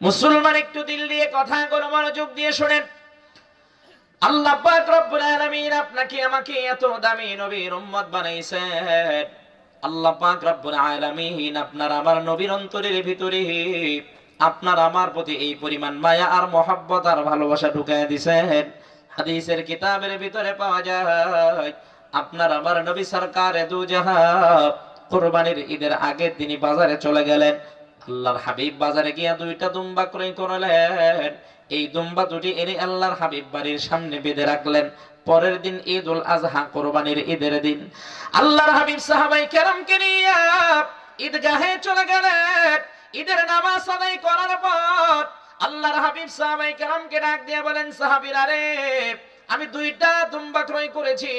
মুসলমান একটু দিল দিয়ে কথা, কোনো মনোযোগ দিয়ে শোনেন। আল্লাহ আপনাকে, আমাকে এত দামি নবীর বানাইছেন। আল্লাহ পাক রব্বুল আলামিন আপনার আমার নবীর অন্তরের ভিতরে, আপনার আমার প্রতি এই পরিমাণ মায়া আর মহাব্বত আর ভালোবাসা ঢুকায় দিছেন। হাদিসের কিতাবের ভিতরে পাওয়া যায়, আপনার আমার নবী সরকার দু জাহাব কোরবানির ঈদের আগে তিনি বাজারে চলে গেলেন। আল্লাহর হাবিব বাজারে গিয়া দুইটা দুম্বা ক্রয় করলেন। এই দুম্বা দুটি এনে আল্লাহর হাবিব বাড়ির সামনে বেঁধে রাখলেন। পরের দিন ঈদ উল আজহা কোরবানির ঈদের দিন। আল্লাহর হাবিব সাহাবাই কেরামকে নিয়ে ঈদগাহে চলে গেলেন। ঈদের নামাজ আদায় করার পর আল্লাহর হাবিব সাহাবাই কেরামকে ডাক দিয়ে বলেন, সাহাবীরা রে আমি দুইটা দুম্বা ক্রয় করেছি।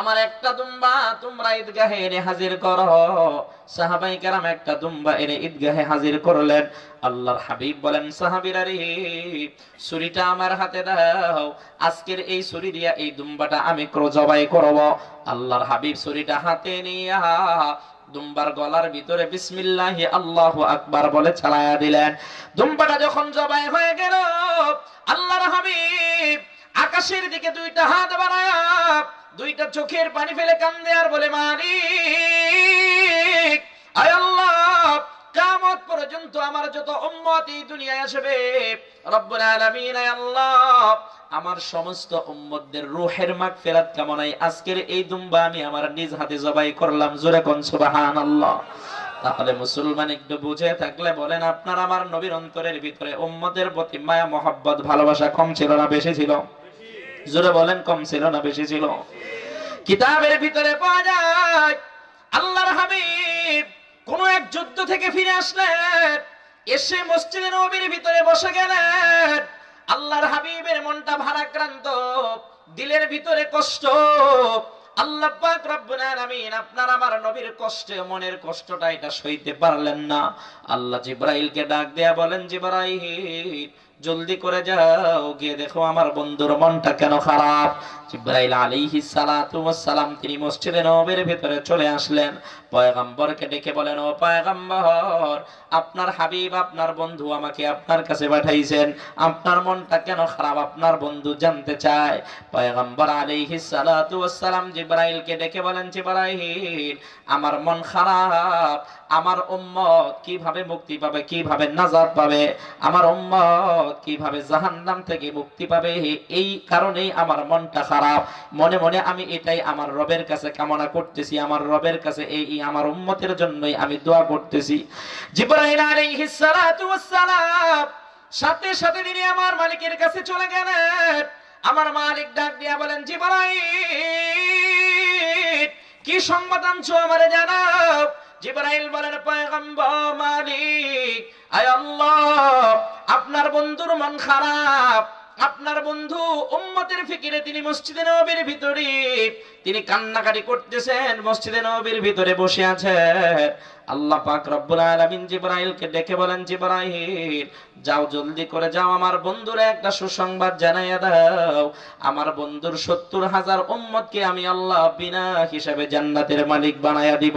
আমার একটা দুম্বা তোমরা ঈদগাহে এনে হাজির করো। সাহাবাই কেরাম একটা দুম্বা এনে ঈদগাহে হাজির করলেন। আল্লাহর হাবিব বলেন, সাহাবীরা রে, ছুরিটা আমার হাতে দাও। আজকের এই ছুরি দিয়া এই দুম্বাটা আমি জবাই করব। আল্লাহর হাবিব ছুরিটা হাতে নিয়া দুম্বার গলার ভিতরে বিসমিল্লাহি আল্লাহ আকবার বলে চালায়া দিলেন। দুম্বাটা যখন জবাই হয়ে গেল, আল্লাহর হাবিব আকাশের দিকে দুইটা হাত বাড়ায়া, দুইটা চোখের পানি ফেলে কান্দে আর বলে আল্লাহ, কিয়ামত পর্যন্ত আমার যত দুনিয়ায় আসবে। রব্বুল আলামিন আল্লাহ, আমার সমস্ত উম্মতদের রূহের আজকের এই দুম্বা আমি আমার নিজ হাতে জবাই করলাম। জোরে কোন সুবহানাল্লাহ। তাহলে মুসলমান একটু বুঝে থাকলে বলেন, আপনার আমার নবীর অন্তরের ভিতরে উম্মতের প্রতি মায়া, মহব্বত, ভালোবাসা কম ছিল না, বেশি ছিল? জোরে বলেন, কম ছিল না, বেশি ছিল? কিতাবের ভিতরে পাওয়া যায়, আল্লাহর হাবিব কোন এক যুদ্ধ থেকে ফিরে আসলেন, এসে মসজিদে নবীর ভিতরে বসে গেলেন। আল্লাহর হাবিবের মনটা ভারাক্রান্ত, দিলের ভিতরে কষ্ট। আল্লাহ পাক রব্বুল আলামিন আপনার আমার নবীর কষ্টে, মনের কষ্টটা এটা সইতে পারলেন না। আল্লাহ জিব্রাইলকে ডাক দেয়া বলেন, জিব্রাইল জলদি করে যাও, গিয়ে দেখো আমার বন্ধুর মনটা কেন খারাপ। জিব্রাইল আলাইহিস সালাতু সালাম তিনি মসজিদে নববীর ভিতরে চলে আসলেন। পয়গম্বরকে ডেকে বলেন, ও পয়গম্বর, আপনার হাবিব, আপনার বন্ধু আমাকে আপনার কাছে পাঠাইছেন। আপনার মনটা কেন খারাপ? আপনার বন্ধু জানতে চায়। পয়গম্বর আলাইহিস সালাতু সালাম জিব্রাইলকে ডেকে বলেন, জিব্রাইল, আমার মন খারাপ। আমার উম্মত কীভাবে মুক্তি পাবে, কীভাবে নাজাত পাবে, আমার উম্মত কীভাবে জাহান্নাম থেকে মুক্তি পাবে, এই কারণেই আমার মনটা খারাপ। মনে মনে আমি এটাই আমার রবের কাছে কামনা করতেছি, আমার রবের কাছে এই আমার উম্মতের জন্যই আমি দোয়া করতেছি। সাথে সাথে তিনি আমার মালিকের কাছে চলে গেলেন। আমার মালিক ডাক দিয়া বলেন, জিব্রাইল, কি সংবাদ আনছো আমারে জানাও? জিব্রাইল বলেন, পয়গম্বর মালিক, আয় আল্লাহ, আপনার বন্ধুর মন খারাপ, আপনার বন্ধু উম্মতের ফিকিরে তিনি মসজিদে নবীর ভিতরে, তিনি কান্নাকাটি করতেছেন, মসজিদে নবীর ভিতরে বসে আছেন আল্লাহ পাক রব্বুল আলামিন জিব্রাইলকে ডেকে বলেন, জিব্রাইল, যাও জলদি করে যাও, আমার বন্ধুর একটা সুসংবাদ জানাইয়া দাও। আমার বন্ধুর সত্তর হাজার উম্মতকে আমি আল্লাহ বিনা হিসাবে জান্নাতের মালিক বানায়া দিব।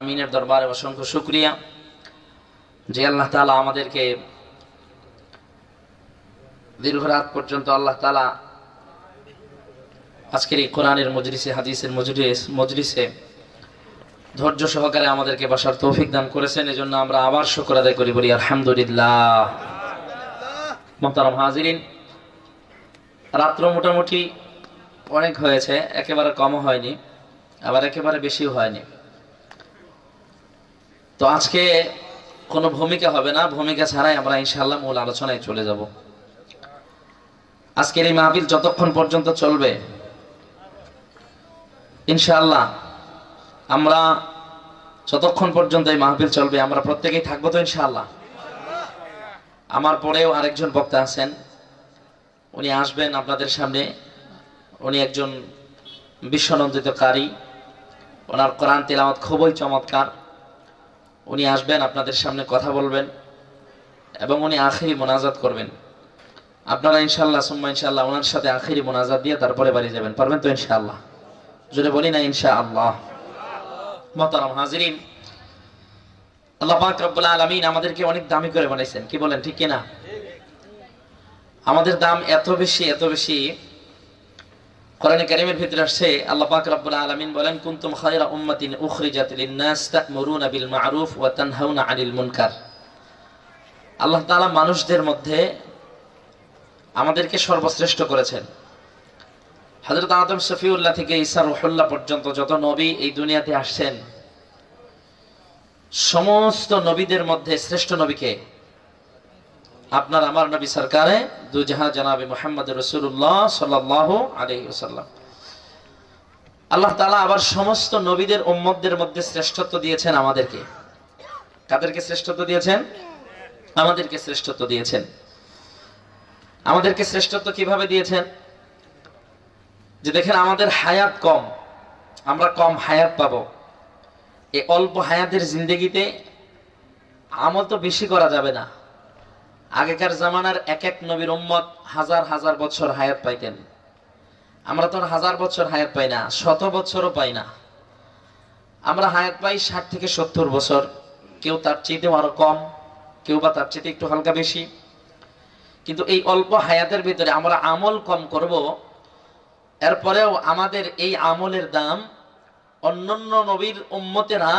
আমিনের দরবারে অসংখ্য শুক্রিয়া। যে আল্লাহ তাআলা আমাদেরকে দীর্ঘ রাত পর্যন্ত আল্লাহ তাআলা আজকের এই কোরআনের মজলিসে, হাদিসের মজলিস মজলিসে ধৈর্য সহকারে আমাদেরকে বাসার তৌফিক দান করেছেন, এজন্য আমরা আবার শুকর আদায় করি, বলি আলহামদুলিল্লাহ। রাত্র মোটামুটি অনেক হয়েছে, একেবারে কমও হয়নি, আবার একেবারে বেশিও হয়নি। তো আজকে কোনো ভূমিকা হবে না, ভূমিকা ছাড়াই আমরা ইনশাল্লাহ মূল আলোচনায় চলে যাব। আজকের এই মাহফিল যতক্ষণ পর্যন্ত চলবে, ইনশাআল্লাহ আমরা যতক্ষণ পর্যন্ত এই মাহফিল চলবে, আমরা প্রত্যেকেই থাকব তো ইনশাআল্লাহ। আমার পরেও আরেকজন বক্তা আছেন। উনি আসবেন আপনাদের সামনে। উনি একজন বিশ্বনন্দিত কারি। ওনার কোরআন তেলাওয়াত খুবই চমৎকার। উনি আসবেন, আপনাদের সামনে কথা বলবেন এবং উনি আখেরি মোনাজাত করবেন। আপনারা ইনশাল্লাহ সুম্মা ইনশাল্লাহ ওনার সাথে আখেরি মোনাজাত দিয়ে তারপরে বাড়ি যাবেন। পারবেন তো ইনশাআল্লাহ? যদি বলি না, ইনশাআল্লাহ। মহতারাম হাজিরিন। আল্লাহ পাক রব্বুল আলামিন আমাদেরকে অনেক দামি করে বানাইছেন। কি বলেন, ঠিক কিনা? আমাদের দাম এত বেশি এত বেশি। কোরআনে কারিমের ভিতরে আসছে, আল্লাহ পাক রব্বুল আলামিন বলেন, কুনতুম খায়রা উম্মাতিন উখরিজাত লিন-নাস তা'মুরুনা বিল মা'রুফ ওয়া তানহাউনা 'আনিল মুনকার। আল্লাহ তাআলা মানুষদের মধ্যে আমাদেরকে সর্বশ্রেষ্ঠ করেছেন। হযরত আদম শফিউল্লাহ থেকে ঈসা রুহুল্লাহ পর্যন্ত যত নবী এই দুনিয়াতে আসছেন, সমস্ত নবীদের মধ্যে শ্রেষ্ঠ নবীকে আপনার আমার নবী সরকারে দুজাহা জানাবে মোহাম্মদ রসুল্লাহ সাল্লাহ আলহিসাল্লাম আল্লাহ তালা আবার সমস্ত নবীদের উম্মতদের মধ্যে শ্রেষ্ঠত্ব দিয়েছেন আমাদেরকে। কাদেরকে শ্রেষ্ঠত্ব দিয়েছেন? আমাদেরকে শ্রেষ্ঠত্ব দিয়েছেন। আমাদেরকে শ্রেষ্ঠত্ব কীভাবে দিয়েছেন? যে দেখেন আমাদের হায়াত কম, আমরা কম হায়াত পাবো। এই অল্প হায়াতের জিন্দগিতে আমল তো বেশি করা যাবে না। আগেকার জামানার এক এক নবীর উম্মত হাজার হাজার বছর হায়াত পাইতেন। আমরা তো হাজার বছর হায়াত পাই না, শত বছরও পাই না। আমরা হায়াত পাই ষাট থেকে সত্তর বছর। কেউ তার চেয়েতেও আরও কম, কেউ বা তার চেয়ে একটু হালকা বেশি। কিন্তু এই অল্প হায়াতের ভিতরে আমরা আমল কম করব এরপরেও আমাদের এই আমলের দাম অন্যান্য নবীর উম্মতেরা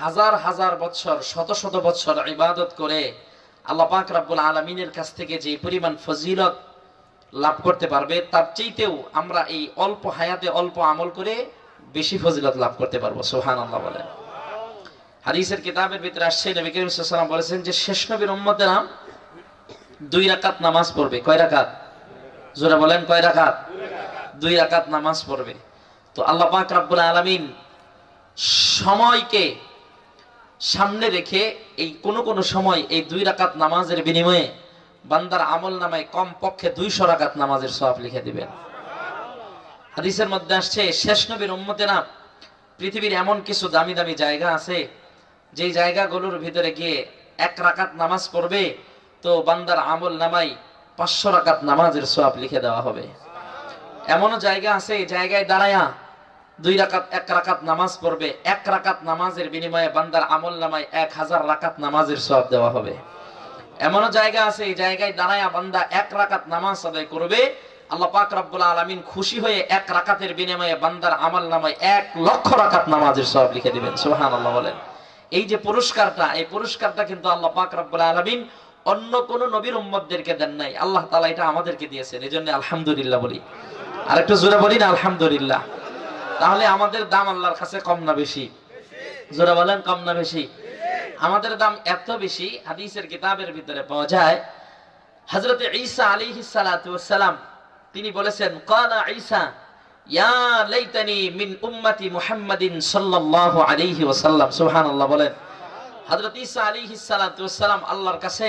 হাজার হাজার বছর শত শত বছর ইবাদত করে আল্লাহ পাক রাব্বুল আলামিনের কাছ থেকে যে পরিমাণ ফজিলত লাভ করতে পারবে, তার চাইতেও আমরা এই অল্প হায়াতে অল্প আমল করে বেশি ফজিলত লাভ করতে পারব। সোহান আল্লাহ বলেন। হাদিসের কিতাবের ভিতরে আসছে, নবী করিম ওয়াসাল্লাম বলেছেন যে, শেষ নবীর উম্মতেরা দুই রাকাত নামাজ পড়বে। কয় রাকাত? জোরে বলেন, কয় রাকাত? দুই রাকাত নামাজ পড়বে। তো আল্লাহ পাক রাব্বুল আলামিন সময়কে সামনে রেখে এই কোন কোন সময় এই দুই রাকাত নামাজের বিনিময়ে বান্দার আমল নামায় কম পক্ষে দুইশো রাকাত নামাজের সওয়াব লিখে দিবেন। হাদিসের মধ্যে আসছে, শেষ নবীর উম্মতেরা পৃথিবীর এমন কিছু দামি দামি জায়গা আছে, যেই জায়গাগুলোর ভিতরে গিয়ে এক রাকাত নামাজ পড়বে, তো বান্দার আমল নামাই পাঁচশো রাকাত নামাজের সওয়াব লিখে দেওয়া হবে। এমনও জায়গা আছে জায়গায় দাঁড়ায়া দুই রাকাত, এক রাকাত নামাজ পড়বে। এক রাকাত নামাজের বিনিময়ে বান্দার আমল নামায় এক হাজার রাকাত নামাজের সব দেওয়া হবে। এমনও জায়গা আছে, এই জায়গায় দাঁড়ায় বান্দা এক রাকাত নামাজ আদায় করবে। আল্লাহ পাক রব্বুল আলামিন খুশি হয়ে এক রাকাতের বিনিময়ে বান্দার আমল নামায় এক লক্ষ রাকাত নামাজের সব লিখে দিবেন। সুবহানাল্লাহ বলেন। এই যে পুরস্কারটা, এই পুরস্কারটা কিন্তু আল্লাহ পাক রব্বুল আলামিন অন্য কোন নবীর উম্মতদেরকে দেন নাই। আল্লাহ তাআলা এটা আমাদেরকে দিয়েছেন। এজন্য আলহামদুলিল্লাহ বলি। আর একটু জোরে বলি না, আলহামদুলিল্লাহ। তাহলে আমাদের দাম আল্লাহর কাছে কম না বেশি? জোরে বলেন, কম না বেশি? আমাদের দাম এত বেশি, হাদিসের কিতাবের ভিতরে পাওয়া যায়, হযরত ঈসা সালাতু ওয়াসসালাম তিনি বলেছেন কালা ঈসা, ইয়া লাইতানি মিন উম্মতি মুহাম্মাদিন সাল্লাল্লাহু আলাইহি ওয়াসাল্লাম। সুবহানাল্লাহ বলেন। হযরত ঈসা আলাইহিস সালাতু আল্লাহর কাছে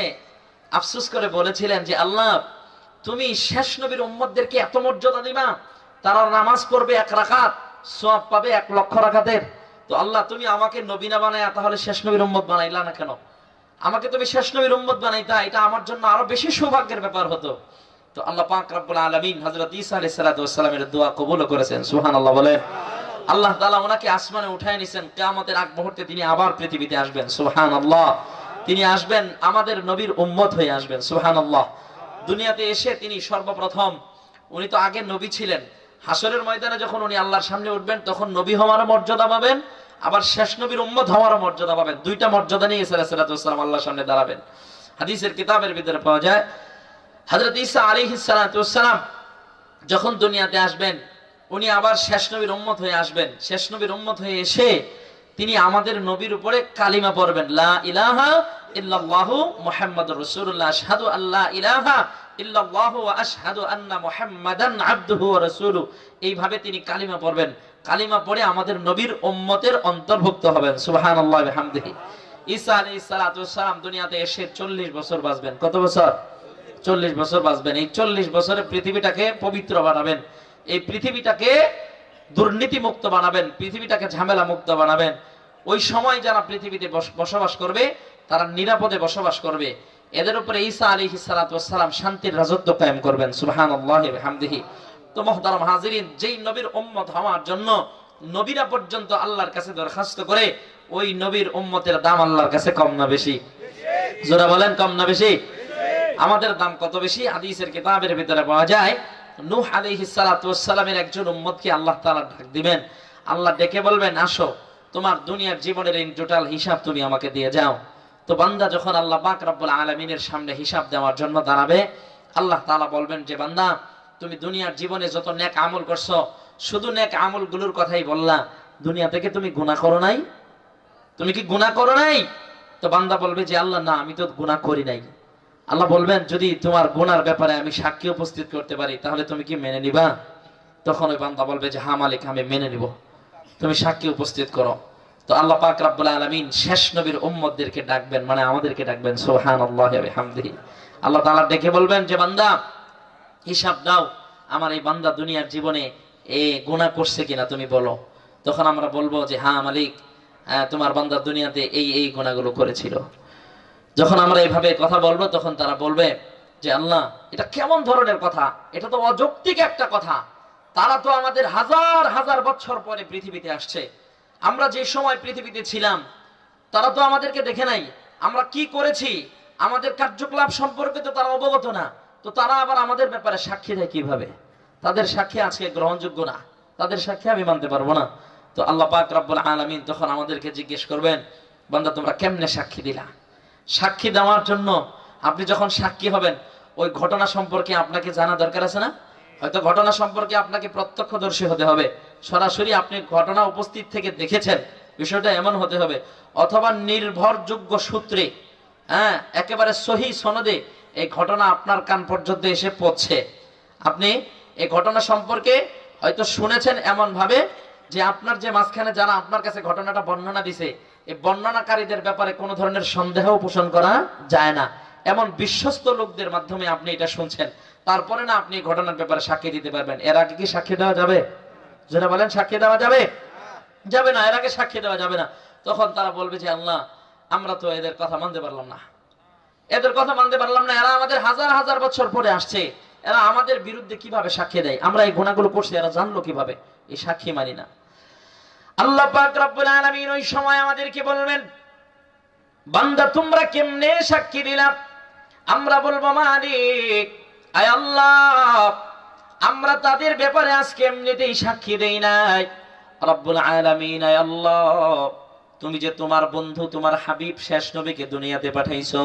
আফসোস করে বলেছিলেন যে, আল্লাহ তুমি শেষ নবীর উম্মতদেরকে এত মর্যাদা দিবা? তারা নামাজ পড়বে এক রাকাত, সওয়াব পাবে এক লক্ষ রাকাতের। তো আল্লাহ, তুমি আমাকে নবী না বানায় তাহলে শেষ নবীর উম্মত বানাইলা না কেন? আমাকে তুমি শেষ নবীর উম্মত বানাইতা, এটা আমার জন্য আরও বেশি সৌভাগ্যের ব্যাপার হতো। তো আল্লাহ পাক রব্বুল আলামিন হযরত ঈসা আলাইহিস ওয়াসসালামের দোয়া কবুল করেছেন, সুবহানাল্লাহ বলেন আল্লাহ তাআলা ওনাকে আসমানে উঠায় নিছেন, কিয়ামতের আগ মুহূর্তে তিনি আবার পৃথিবীতে আসবেন, সুবহানাল্লাহ। তিনি আসবেন আমাদের নবীর উম্মত হয়ে আসবেন, সুবহানাল্লাহ। দুনিয়াতে এসে তিনি সর্বপ্রথম, উনি তো আগে নবী ছিলেন। হাসরের ময়দানে যখন উনি আল্লাহর সামনে উঠবেন, তখন নবী হওয়ারও মর্যাদা পাবেন, আবার শেষ নবীর উম্মত হওয়ারও মর্যাদা পাবেন। দুইটা মর্যাদা নিয়ে ইসা সালাতাম আল্লাহর সামনে দাঁড়াবেন। হাদিসের কিতাবের ভিতরে পাওয়া যায়, হযরত ঈসা আলাইহিস সালাম যখন দুনিয়াতে আসবেন, উনি আবার শেষ নবীর উম্মত হয়ে আসবেন। শেষ নবীর উম্মত হয়ে এসে তিনি আমাদের নবীর উপরে কালিমা পড়বেন। লা ইলাহা ইল্লাল্লাহু মুহাম্মাদুর রাসূলুল্লাহ, আশহাদু আল্লা ইলাহা ইল্লাল্লাহু ওয়া আশহাদু আন্না মুহাম্মাদান আবদুহু ওয়া এইভাবে তিনি কালিমা পড়বেন। কালিমা পড়ে আমাদের নবীর উম্মতের অন্তর্ভুক্ত হবেন। সুবহানাল্লাহ বিহামদিহি। ঈসা আলাইহিস সালাতু দুনিয়াতে এসে 40 বছর বাঁচবেন। কত বছর? 40 বছর বাঁচবেন। এই 40 বছরে পৃথিবীটাকে পবিত্র বানাবেন। এই পৃথিবীটাকে দুর্নীতি মুক্ত বানাবেন। পৃথিবীটাকে ঝামেলা মুক্ত বানাবেন। ওই সময় যারা পৃথিবীতে বসবাস করবে তারা নিরাপদে বসবাস করবে। এদের উপরে ঈসা আলী সালাম শান্তির রাজত্ব কায়েম করবেন। সুবাহান হামদিহি তো মহতারাম হাজিরিন, যেই নবীর উম্মত হওয়ার জন্য নবীরা পর্যন্ত আল্লাহর কাছে দরখাস্ত করে, ওই নবীর উম্মতের দাম আল্লাহর কাছে কম না বেশি? জোরা বলেন, কম না বেশি? আমাদের দাম কত বেশি? হাদিসের কিতাবের ভিতরে পাওয়া যায়, নূহ আলাইহিস সালাতু সালামের একজন উম্মতকে আল্লাহ তাআলা ডাক দিবেন। আল্লাহ ডেকে বলবেন, আসো, তোমার দুনিয়ার জীবনের এই টোটাল হিসাব তুমি আমাকে দিয়ে যাও। তো বান্দা যখন আল্লাহ পাক রব্বুল আলামিনের সামনে হিসাব দেওয়ার জন্য দাঁড়াবে, আল্লাহ তাআলা বলবেন, যে বান্দা, তুমি দুনিয়ার জীবনে যত নেক আমল করছ, শুধু নেক আমলগুলোর কথাই বললা। দুনিয়া থেকে তুমি গুনাহ করো নাই? তুমি কি গুনাহ করো নাই? তো বান্দা বলবে, যে আল্লাহ, না, আমি তো গুনাহ করি নাই। আল্লাহ বলবেন, যদি তোমার গুনার ব্যাপারে আমি সাক্ষী উপস্থিত করতে পারি, তাহলে তুমি কি মেনে নিবা? তখন ওই বান্দা বলবে, যে হা মালিক, আমি মেনে নিব। তুমি সাক্ষী উপস্থিত করো। তো আল্লাহ পাক রাব্বুল আলামিন শেষ নবীর উম্মতদেরকে ডাকবেন মানে আমাদেরকে ডাকবেন, সুবহানাল্লাহি ওয়া বিহামদিহি। আল্লাহ তাআলা ডেকে বলবেন, যে বান্দা, হিসাব দাও, আমার এই বান্দা দুনিয়ার জীবনে এ গুনাহ করছে কিনা তুমি বলো। তখন আমরা বলব যে হ্যাঁ মালিক তোমার বান্দা দুনিয়াতে এই এই গুণাগুলো করেছিল। যখন আমরা এইভাবে কথা বলব, তখন তারা বলবে যে, আল্লাহ, এটা কেমন ধরনের কথা? এটা তো অযৌক্তিক একটা কথা। তারা তো আমাদের হাজার হাজার বছর পরে পৃথিবীতে আসছে। আমরা যে সময় পৃথিবীতে ছিলাম, তারা তো আমাদেরকে দেখে নাই। আমরা কি করেছি? আমাদের কার্যকলাপ সম্পর্কে তো তারা অবগত না। তো তারা আবার আমাদের ব্যাপারে সাক্ষী দেয় কীভাবে? তাদের সাক্ষী আজকে গ্রহণযোগ্য না। তাদের সাক্ষী আমি মানতে পারব না। তো আল্লাহ পাক রব্বুল আলামিন তখন আমাদেরকে জিজ্ঞেস করবেন, বান্দা, তোমরা কেমনে সাক্ষী দিলা? সাক্ষী দেওয়ার জন্য আপনি যখন সাক্ষী হবেন, ওই ঘটনা সম্পর্কে আপনাকে জানা দরকার আছে না? হয়তো ঘটনা সম্পর্কে আপনাকে প্রত্যক্ষদর্শী হতে হবে। সরাসরি আপনি ঘটনা উপস্থিত থেকে দেখেছেন, বিষয়টা এমন হতে হবে। অথবা নির্ভরযোগ্য সূত্রে হ্যাঁ একেবারে সহি সনদে এই ঘটনা আপনার কান পর্যন্ত এসে পৌঁছে আপনি এই ঘটনা সম্পর্কে হয়তো শুনেছেন এমন ভাবে যে আপনার যে মাঝখানে যারা আপনার কাছে ঘটনাটা বর্ণনা দিছে, এই বর্ণনাকারীদের ব্যাপারে কোনো ধরনের সন্দেহ পোষণ করা যায় না। এমন বিশ্বস্ত লোকদের মাধ্যমে আপনি এটা শুনছেন। তারপরে না আপনি ঘটনার ব্যাপারে সাক্ষী দিতে পারবেন। এর আগে কি সাক্ষী দেওয়া যাবে? যেটা বলেন, সাক্ষী দেওয়া যাবে? যাবে না, এর আগে সাক্ষী দেওয়া যাবে না। তখন তারা বলবে যে, আল্লাহ, আমরা তো এদের কথা মানতে পারলাম না। এদের কথা মানতে পারলাম না, এরা আমাদের হাজার হাজার বছর পরে আসছে। এরা আমাদের বিরুদ্ধে কীভাবে সাক্ষী দেয়? আমরা এই গুণাগুলো করছি, এরা জানলো কীভাবে? এই সাক্ষী মানি না। আল্লাহ পাক রব্বুল আলামিন ওই সময় আমাদেরকে বলবেন, বান্দা, তোমরা কেমনে সাক্ষী দিলা? আমরা বলব, মালিক আয় আল্লাহ, আমরা তাদের ব্যাপারে আজকে এমনিতেই সাক্ষী দেই নাই। রব্বুল আলামিন, আয় আল্লাহ, তুমি যে তোমার বন্ধু, তোমার হাবিব শেষ নবীকে দুনিয়াতে পাঠাইছো,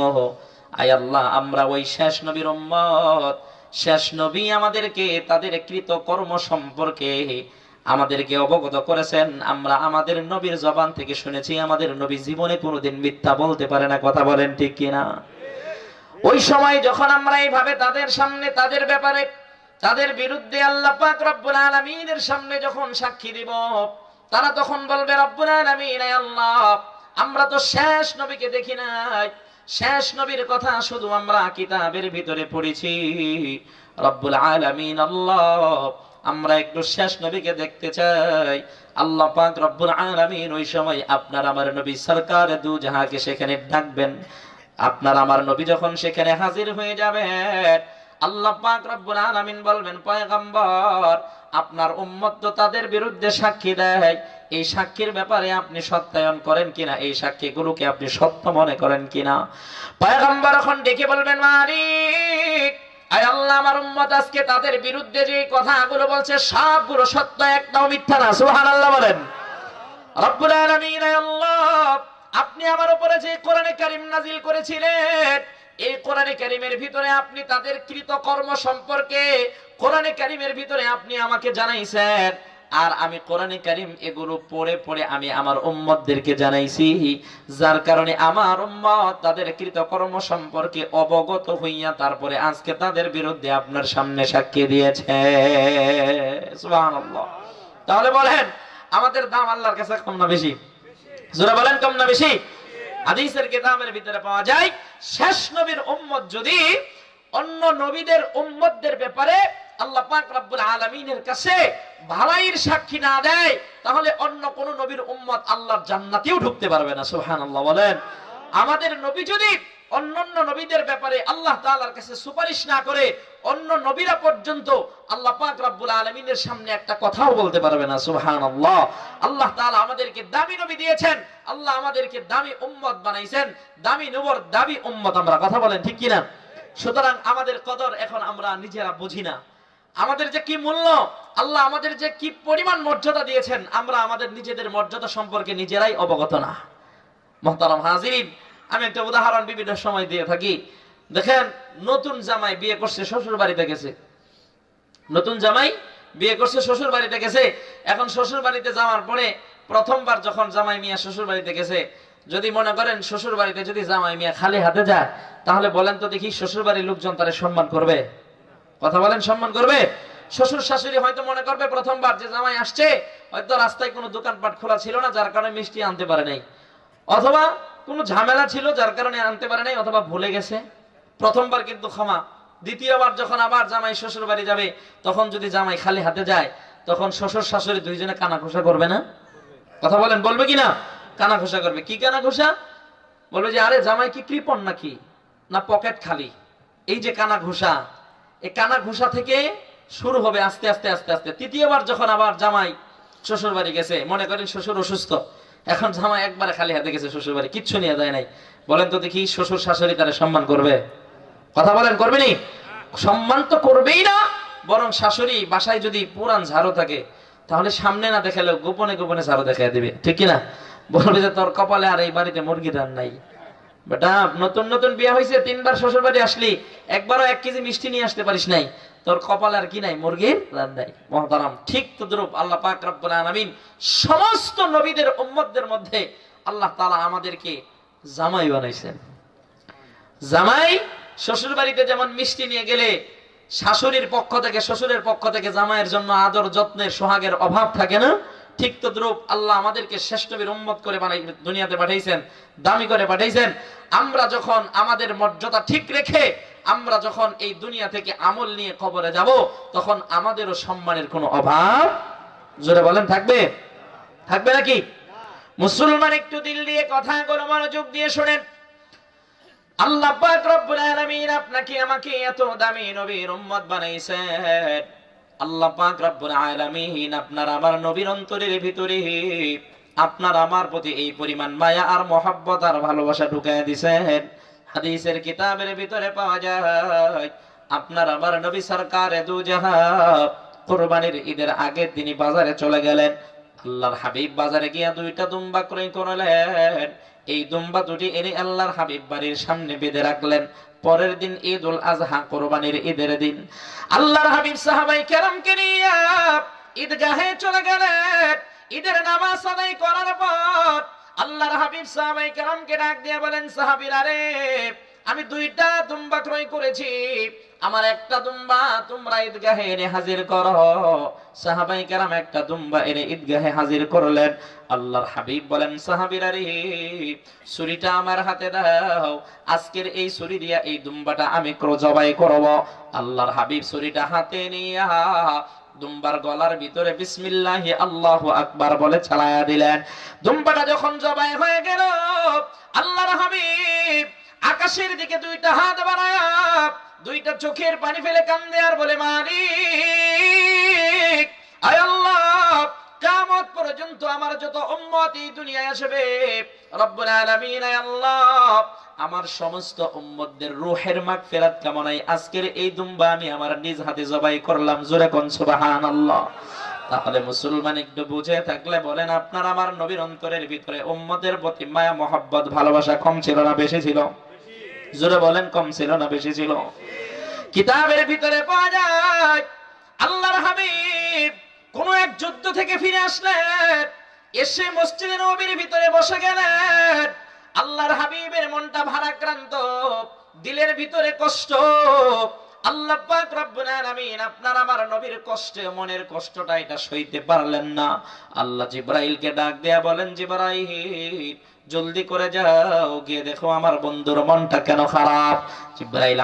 আয় আল্লাহ, আমরা ওই শেষ নবীর উম্মত। শেষ নবী আমাদেরকে, তাদের কৃত কর্ম সম্পর্কে আমাদেরকে অবগত করেছেন। আমরা আমাদের নবীর জবান থেকে শুনেছি, আমাদের নবী জীবনে কোনোদিন মিথ্যা বলতে পারে না, কথা বলেন ঠিক কিনা? ওই সময় যখন আমরা এইভাবে তাদের সামনে, তাদের ব্যাপারে, তাদের বিরুদ্ধে আল্লাহ পাক রব্বুল আলামিনের সামনে যখন সাক্ষী দিব, তারা তখন বলবে, রব্বুল আলামিন আল্লাহ, আমরা তো শেষ নবীকে দেখি নাই। শেষ নবীর কথা শুধু আমরা কিতাবের ভিতরে পড়েছি। রব্বুল আলামিন, আল্লাহ, আমরা একটু শেষ নবীকে দেখতে চাই। আল্লাহ পাক রব্বুল আলামিন ওই সময় আপনার আমার নবী সরকার দু জাহাকে সেখানে ডাকবেন। আপনার আমার নবী যখন সেখানে হাজির হয়ে যাবেন আল্লাহ পাক রব্বুল আলামিন বলবেন, পয়গম্বর, আপনার উম্মত তো তাদের বিরুদ্ধে সাক্ষী দেয়। এই সাক্ষীর ব্যাপারে আপনি সত্যায়ন করেন কিনা? এই সাক্ষীগুলোকে আপনি সত্য মনে করেন কিনা? পয়গম্বর এখন ডেকে বলবেন, মালিক, আয় আল্লাহ, আমার উম্মত আজকে তাদের বিরুদ্ধে যে কথাগুলো বলছে, সবগুলো সত্য, একটাও মিথ্যা না। সুবহানাল্লাহ বলেন। রব্বুল আলামিন আল্লাহ আপনি আমার উপরে যে কোরআনে কারিম নাজিল করেছিলেন, এই কোরআনে কারিমের ভিতরে আপনি তাদের কৃত কর্ম সম্পর্কে কোরআনে কারিমের ভিতরে আপনি আমাকে জানাইছেন। আর আমি কোরআনে কারিম এগুলো পড়ে পড়ে আমি আমার উম্মতদেরকে জানাইছি, যার কারণে আমার উম্মত তাদের কৃত কর্ম সম্পর্কে অবগত হইয়া তারপরে আজকে তাদের বিরুদ্ধে আপনার সামনে সাক্ষী দিয়েছে। সুবহানাল্লাহ। তাহলে বলেন, আমাদের দাম আল্লাহর কাছে কম না বেশি? জোরে বলেন কম না বেশি। হাদিসের কিতাবের ভিতরে পাওয়া যায়, শেষ নবীর উম্মত যদি অন্য নবীদের উম্মতদের ব্যাপারে আল্লাহ পাক রব্বুল আলামিনের কাছে ভালাইয়ের সাক্ষী না দেয়, তাহলে অন্য কোন নবীর উম্মত আল্লাহর জান্নাতেও ঢুকতে পারবে না। সুবহানাল্লাহ, বলেন। আমাদের নবী যদি অন্যান্য নবী নবীদের ব্যাপারে আল্লাহ তালার কাছে সুপারিশ না করে অন্য নবীরা পর্যন্ত আল্লাহ পাক রব্বুল আলমিনের সামনে একটা কথাও বলতে পারবে না, সুবহানাল্লাহ। আল্লাহ আল্লাহ তালা আমাদেরকে দামি নবী দিয়েছেন, আল্লাহ আমাদেরকে দামি উম্মত বানাইছেন, দামি নবর, দামি উম্মত, আমরা কথা বলেন ঠিক কিনা? সুতরাং আমাদের কদর এখন আমরা নিজেরা বুঝি না। আমাদের যে কি মূল্য, আল্লাহ আমাদের যে কি পরিমাণ মর্যাদা দিয়েছেন, আমরা আমাদের নিজেদের মর্যাদা সম্পর্কে নিজেরাই অবগত না। মহতারাম হাজিরিন আমি একটা উদাহরণ বিভিন্ন সময় দিয়ে থাকি। দেখেন, নতুন জামাই বিয়ে করছে, শ্বশুর বাড়িতে গেছে। নতুন জামাই বিয়ে করছে, শ্বশুর বাড়িতে গেছে। এখন শ্বশুর বাড়িতে যাওয়ার পরে প্রথমবার যখন জামাই মিয়া শ্বশুর বাড়িতে গেছে, যদি মনে করেন শ্বশুর বাড়িতে যদি জামাই মিয়া খালি হাতে যায়, তাহলে বলেন তো দেখি শ্বশুর বাড়ির লোকজন তারা সম্মান করবে। কথা বলেন, সম্মান করবে? শ্বশুর শাশুড়ি হয়তো মনে করবে প্রথমবার যে জামাই আসছে, হয়তো রাস্তায় কোনো দোকানপাট খোলা ছিল না, যার কারণে মিষ্টি আনতে পারে নাই। অথবা কোনো ঝামেলা ছিল, যার কারণে আনতে পারে নাই অথবা ভুলে গেছে? প্রথমবার কিন্তু ক্ষমা, দ্বিতীয়বার যখন আবার জামাই শ্বশুর বাড়ি যাবে, তখন যদি জামাই খালি হাতে যায়, তখন শ্বশুর শাশুড়ি দুইজনে কানা ঘোষা করবে না? কথা বলেন, বলবে কি না কানা? ঘোষা করবে। কি কানা ঘোষা বলবে যে, আরে, জামাই কি কৃপণ নাকি? না পকেট খালি? এই যে কানা ঘোষা এই কানা ঘোষা থেকে শুরু হবে আস্তে আস্তে আস্তে আস্তে। তৃতীয়বার যখন আবার জামাই শ্বশুর বাড়ি গেছে, মনে করেন শ্বশুর অসুস্থ এখন জামাই একবারে খালি হাতে গেছে শ্বশুর বাড়ি কিচ্ছু নিয়ে যায় নাই। বলেন তো দেখি, শ্বশুর শাশুড়ি তারা সম্মান করবে? কথা বলেন, করবে নি? সম্মান তো করবেই না, বরং শাশুড়ি বাসায় যদি পুরান ঝাড়ু থাকে, তাহলে সামনে না দেখালেও গোপনে গোপনে ঝাড়ু দেখায় দিবে, ঠিক কি না বলবে যে, তোর কপালে আর এই বাড়িতে মুরগি রান নাই। বেটা, নতুন নতুন বিয়ে হয়েছে তিনবার শ্বশুর বাড়ি আসলি, একবারও এক কেজি মিষ্টি নিয়ে আসতে পারিস নাই। তোর কপাল আর কি নাই? মুরগির রান নাই। মহতারাম। ঠিক তদ্রুপ আল্লাহ পাক রব্বুল আলামিন সমস্ত নবীদের, উম্মতদের মধ্যে আল্লাহ তাআলা আমাদেরকে জামাই বানাইছেন। জামাই শ্বশুর বাড়িতে যেমন মিষ্টি নিয়ে গেলে শাশুড়ির পক্ষ থেকে, শ্বশুরের পক্ষ থেকে জামাইয়ের জন্য আদর যত্নের, সোহাগের অভাব থাকে না? ঠিক তদ্রুপ আল্লাহ আমাদেরকে শ্রেষ্ঠ উম্মত করে বানাই, দুনিয়াতে পাঠাইছেন, দামি করে পাঠাইছেন। আমরা যখন আমাদের মর্যাদা ঠিক রেখে আমরা যখন এই দুনিয়া থেকে আমল নিয়ে কবরে যাব, তখন আমাদেরও সম্মানের কোনো অভাব? জোরে বলেন, থাকবে? থাকবে নাকি? মুসলমান একটু দিল দিয়ে কথা, কোনো মনোযোগ দিয়ে শোনেন। আল্লাহ পাক রব্বুল আলামিন আপনাকে আমাকে এত দামি নবীর উম্মত বানাইছেন। আল্লাহ পাক রব্বুল আলামিন আপনার আমার নবীর অন্তরের ভিতরে আপনার আমার প্রতি এই পরিমাণ মায়া আর মহাব্বত আর ভালোবাসা ঢুকায় দিছেন। হাদিসের কিতাবের ভিতরে পাওয়া যায়, আপনার আমার নবী সরকার কোরবানির ঈদের আগে তিনি বাজারে চলে গেলেন। আল্লাহর হাবিব বাজারে গিয়া দুইটা দুম্বা ক্রয় করলেন। এই দুম্বা দুটি এনে আল্লাহর হাবিব বাড়ির সামনে বেঁধে রাখলেন। পরের দিন ঈদ উল আজহা কোরবানির ঈদের দিন। আল্লাহর হাবিব সাহাবাই কেরামকে নিয়ে ঈদগাহে চলে গেলেন। ঈদের নামাজ আদায় করার পর আল্লাহর হাবিব সাহাবাই কেরামকে ডাক দিয়ে বলেন, সাহাবীরা রে, আমি দুইটা দুম্বা ক্রয় করেছি। আমার একটা দুম্বা তোমরা ঈদগাহে এনে হাজির করো। সাহাবাই কেরাম একটা দুম্বা এনে ঈদগাহে হাজির করলেন। আল্লাহর হাবিব বলেন, সাহাবীরা রে, ছুরিটা আমার হাতে দাও। আজকের এই ছুরি দিয়া এই দুম্বাটা আমি জবাই করব। আল্লাহর হাবিব ছুরিটা হাতে নিয়া দুম্বার গলার ভিতরে বিসমিল্লাহি আল্লাহু আকবার বলে ছাড়ায়া দিলেন। দুম্বাটা যখন জবাই হয়ে গেল, আল্লাহর হাবিব আকাশের দিকে দুইটা হাত বাড়ায়া, দুইটা চোখের পানি ফেলে কান্দে আর বলে, মালিক, আয় আল্লাহ, কিয়ামত পর্যন্ত আমার যত উম্মত এই দুনিয়ায় আসবে। রব্বুল আলামিন, আয় আল্লাহ আমার সমস্ত উম্মতদের রূহের মাগফিরাত কামনায় আজকের এই দুম্বা আমি আমার নিজ হাতে জবাই করলাম। জোরে কোন সুবহানাল্লাহ। তাহলে মুসলমান একটু বুঝে থাকলে বলেন, আপনার আমার নবীর অন্তরের ভিতরে উম্মতের প্রতি মায়া, মহব্বত, ভালোবাসা কম ছিল না বেশি ছিল? জোরে বলেন, কম ছিল না বেশি ছিল? কিতাবের ভিতরে পাওয়া যায়, আল্লাহর হাবিব কোন এক যুদ্ধ থেকে ফিরে আসলেন, এসে মসজিদে নবীর ভিতরে বসে গেলেন আল্লাহর হাবিবের মনটা ভারাক্রান্ত, দিলের ভিতরে কষ্ট। আল্লাহ পাক রব্বুল আলামিন আপনার আমার নবীর কষ্টে, মনের কষ্টটা এটা সইতে পারলেন না। আল্লাহ জিব্রাইলকে ডাক দেয়া বলেন, জিব্রাইল জলদি করে যাও, গিয়ে দেখো আমার বন্ধুর মনটা কেন খারাপ। জিব্রাইল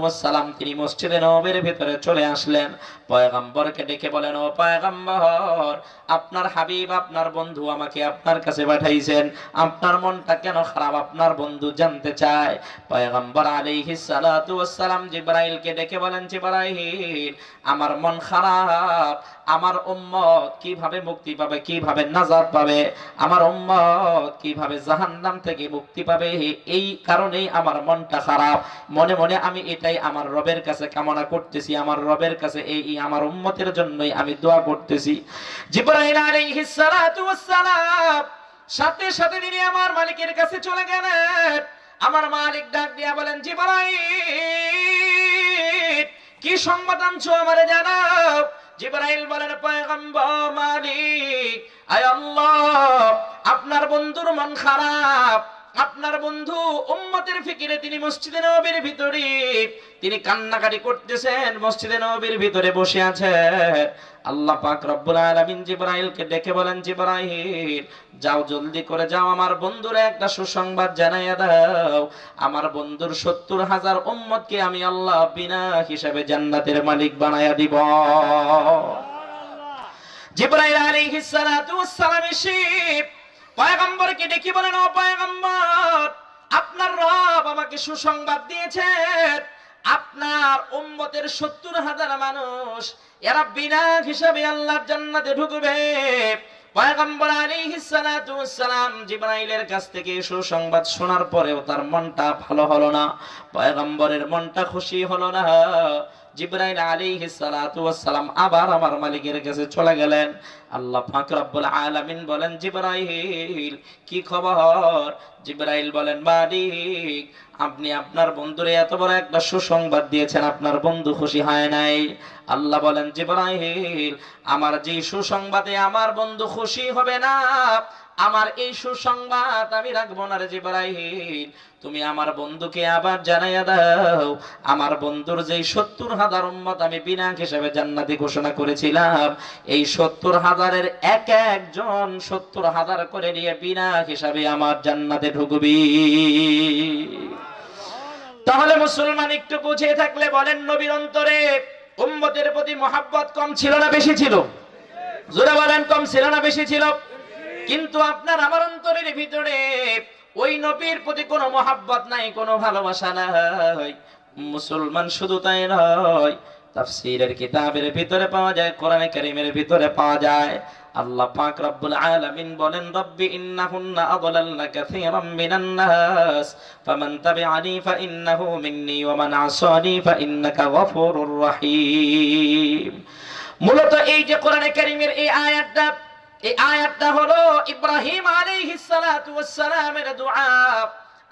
ওয়াস সালাম তিনি মসজিদে নববীর ভিতরে চলে আসলেন। পয়গম্বরকে ডেকে বলেন, ও পয়গম্বর, আপনার হাবিব, আপনার বন্ধু আমাকে আপনার কাছে পাঠাইছেন। আপনার মনটা কেন খারাপ? আপনার বন্ধু জানতে চায়। পয়গম্বর ওয়াস সালাম জিব্রাইলকে ডেকে বলেন, জিব্রাইল, আমার মন খারাপ। আমার উম্মত কীভাবে মুক্তি পাবে, কীভাবে নাজাত পাবে? আমার উম্মত কীভাবে জাহান্নাম থেকে মুক্তি পাবে? এই কারণেই আমার মনটা খারাপ। মনে মনে আমি এটাই আমার রবের কাছে কামনা করতেছি। আমার রবের কাছে এই আমার উম্মতের জন্যই আমি দোয়া করতেছি। সাথে সাথে তিনি আমার মালিকের কাছে চলে গেলেন। আমার মালিক ডাক দিয়া বলেন, জিব্রাইল, কি সংবাদ আনছো আমারে জানাও? জিব্রাইল বলেন, পয়গম্বর মালিক, আয় আল্লাহ আপনার বন্ধুর মন খারাপ আপনার বন্ধু উম্মতের ফিকিরে তিনি মসজিদে নববীর ভিতরে তিনি কান্নাকাটি করতেছেন মসজিদে নববীর ভিতরে বসে আছেন আল্লাহ পাক রব্বুল আলামিন জিব্রাইলকে ডেকে বলেন জিব্রাইল যাও জলদি করে যাও আমার বন্ধুরে একটা সুসংবাদ জানাইয়া দাও। আমার বন্ধুর সত্তর হাজার উম্মতকে আমি আল্লাহ বিনা হিসাবে জান্নাতের মালিক বানায়া দিব। জিব্রাইল আলাইহিস সালাতু ওয়াস সালাম পয়গম্বরকে ডেকে বলেন, ও পয়গম্বর, আপনার রব আমাকে সুসংবাদ দিয়েছেন। আপনার উম্মতের সত্তর হাজার মানুষ এরা বিনা হিসাবে আল্লাহর জান্নাতে ঢুকবে। পয়গম্বর আলাইহিস সালাতু ওয়াস সালাম জিবরাইলের কাছ থেকে সুসংবাদ শোনার পরেও তার মনটা ভালো হলো না। পয়গম্বরের মনটা খুশি হলো না। জিব্রাইল আলাইহিস সালাতু সালাম আবার আমার মালিকের কাছে চলে গেলেন। আল্লাহ পাক রব্বুল আলামিন বলেন, জিব্রাইল, কি খবর? জিব্রাইল বলেন, মালিক, আপনি আপনার বন্ধুরে এত বড় একটা সুসংবাদ দিয়েছেন, আপনার বন্ধু খুশি হয় নাই। আল্লাহ বলেন, জিব্রাইল, আমার যে সুসংবাদে আমার বন্ধু খুশি হবে না আমার এই সুসংবাদ আমি রাখব না রে জিব্রাইল। তুমি আমার বন্ধুকে আবার জানাইয়া দাও। আমার বন্ধুর যেই সত্তর হাজার উম্মত আমি বিনা হিসেবে জান্নাতি ঘোষণা করেছিলাম, এই সত্তর হাজারের এক একজন সত্তর হাজার করে নিয়ে বিনা হিসাবে আমার জান্নাতে ঢুকবি। তাহলে মুসলমান একটু বুঝে থাকলে বলেন, নবীর অন্তরে উম্মতের প্রতি মহাব্বত কম ছিল না বেশি ছিল? জোরে বলেন, কম ছিল না বেশি ছিল? কিন্তু আপনার আমার অন্তরের ভিতরে ওই নবীর প্রতি কোনো মহাব্বত নাই, কোনো ভালোবাসা নাই। মুসলমান শুধু তাই নয়, তাফসীরের কিতাবের ভিতরে পাওয়া যায়, কোরআনে কারীমের ভিতরে পাওয়া যায়। আল্লাহ পাক রব্বুল আলামিন বলেন, রব্বি ইন্নাহুন্না আদলালনা কাসীরাম মিনান নাস, ফামান তাবিআনি ফাইন্নাহু মিন্নি ওয়া মান আসানি ফাইন্নাকা গফুরুর রহিম। মূলত এই যে কোরআনে কারীমের এই আয়াতটা এই আয়াতটা হলো ইব্রাহিম আলাইহিস সালাতু ওয়াস সালামের দোয়া।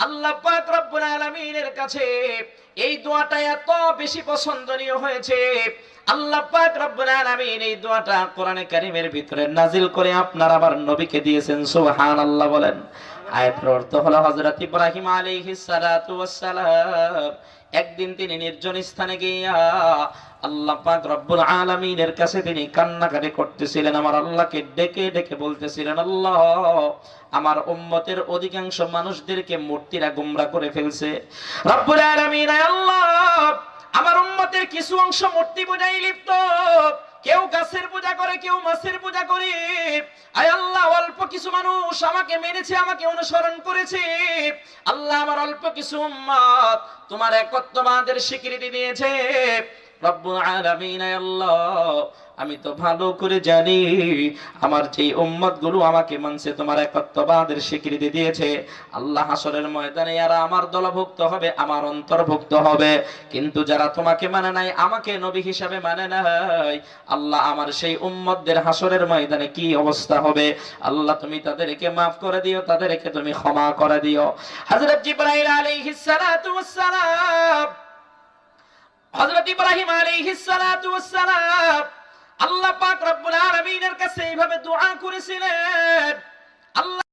আল্লাহ পাক রব্বুল আলামিনের কাছে এই দোয়াটা এত বেশি পছন্দনীয় হয়েছে। আল্লাহ পাক রব্বুল আলামিন এই দোয়াটা কোরআনে কারীমের ভিতরে নাজিল করে আপনার আবার নবীকে দিয়েছেন, সুবহানাল্লাহ বলেন। আয়াতের অর্থ হলো হযরত ইব্রাহিম আলাইহিস সালাতু ওয়াস সালাম একদিন তিনি নির্জন স্থানে গিয়া আল্লাহ রব্বুল কাছে তিনি করতেছিলেন, আমার আল্লাহকে ডেকে ডেকে বলতেছিলেন, আল্লাহ, আমার উম্মতের অধিকাংশ মানুষদেরকে মূর্তিরা গুমরা করে ফেলছে। রব্বুল আল্লাহ, আমার উম্মতের কিছু অংশ মূর্তি লিপ্ত, কেউ গাছের পূজা করে, কেউ মাছের পূজা করে। আয় আল্লাহ, অল্প কিছু মানুষ আমাকে মেরেছে, আমাকে অনুসরণ করেছে। আল্লাহ, আমার অল্প কিছু উম্মত তোমার একত্ববাদের স্বীকৃতি দিয়েছে। আমি তো ভালো করে জানি, আমার যে উম্মতগুলো আমাকে মানছে, তোমার একত্ববাদের স্বীকৃতি দিয়েছে। আল্লাহ হাসরের ময়দানে এরা আমার দলভুক্ত হবে, আমার অন্তর্ভুক্ত হবে। কিন্তু যারা তোমাকে মানে নাই, আমাকে নবী হিসাবে মানে নাই, আল্লাহ আমার সেই উম্মতদের হাসরের ময়দানে কি অবস্থা হবে? আল্লাহ তুমি তাদেরকে মাফ করে দিও, তাদেরকে তুমি ক্ষমা করে দিও। হযরত জিবরাইল আলাইহিস সালাতু ওয়াস সালাম হযরত ইব্রাহিম আলাইহিস সালাতু ওয়াস সালাম আল্লাহ পাক রব্বুল আলামিনের কাছে এইভাবে দোয়া করেছিলেন। আল্লাহ